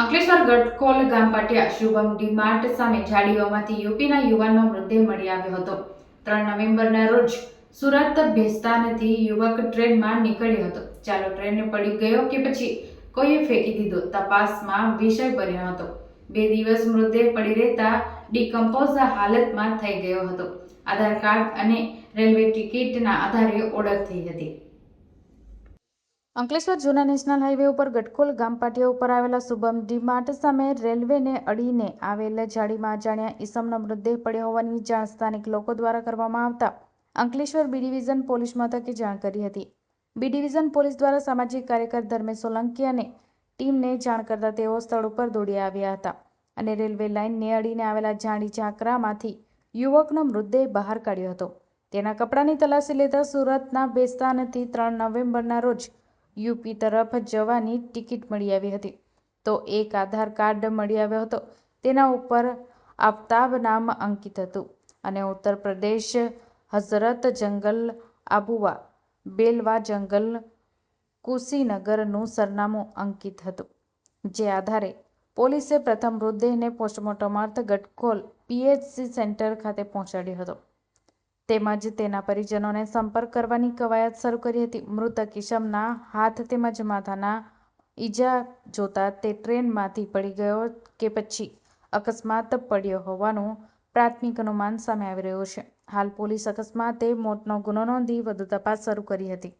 અંકલેશ્વર ગટકોલ ગામ પાટિયા શુભમ ડીમાર્ટ સામે ઝાડીઓમાંથી યુપીના યુવાનનો મૃતદેહ મળી આવ્યો હતો. ત્રણ નવેમ્બરના રોજ સુરત ભેસ્તાનથી યુવક ટ્રેનમાં નીકળ્યો હતો. ચાલો ટ્રેનને પડી ગયો કે પછી કોઈએ ફેંકી દીધો તપાસમાં વિષય બન્યો હતો. બે દિવસ મૃતદેહ પડી રહેતા ડિકમ્પોઝ હાલતમાં થઈ ગયો હતો. આધાર કાર્ડ અને રેલવે ટિકિટના આધારે ઓળખ થઈ હતી. અંકલેશ્વર જૂના નેશનલ હાઈવે ઉપર ગટકોલ ગામ પાટિયા ઉપર આવેલા શુભમ ડીમાર્ટ સામે રેલવેને અડીને આવેલ જાળીમાં અજાણ્યા ઈસમનો મૃતદેહ પડ્યો હોવાની જાણ સ્થાનિક લોકો દ્વારા કરવામાં આવતા અંકલેશ્વર બી ડિવિઝન પોલીસ મથકે જાણ કરી હતી. બી ડિવિઝન પોલીસ દ્વારા સામાજિક કાર્યકર ધર્મેશ સોલંકી અને ટીમને જાણ કરતા તેઓ સ્થળ ઉપર દોડી આવ્યા હતા અને રેલવે લાઇનને અડીને આવેલા જાણી ઝાંકરામાંથી યુવકનો મૃતદેહ બહાર કાઢ્યો હતો. તેના કપડાની તલાશી લેતા સુરતના બેસ્તાનથી ત્રણ નવેમ્બરના રોજ યુપી તરફ જવાની ટિકિટ મળી આવી હતી. તો એક આધાર કાર્ડ મળી આવ્યો હતો. તેના ઉપર આફતાબ નામ અંકિત હતું અને ઉત્તર પ્રદેશ હઝરત જંગલ આબુવા, બેલવા જંગલ, કુશીનગરનું સરનામું અંકિત હતું. જે આધારે પોલીસે પ્રથમ મૃતદેહને પોસ્ટમોર્ટમ અર્થ ગટકોલ પીએચસી સેન્ટર ખાતે પહોંચાડ્યો હતો. તેમજ તેના પરિજનોને સંપર્ક કરવાની કવાયત શરૂ કરી હતી. મૃતક ઈશમના હાથ તેમજ માથાના ઈજા જોતા તે ટ્રેનમાંથી પડી ગયો કે પછી અકસ્માત પડ્યો હોવાનું પ્રાથમિક અનુમાન સામે આવી રહ્યું છે. હાલ પોલીસ અકસ્માતે મોતનો ગુનો નોંધી વધુ તપાસ શરૂ કરી હતી.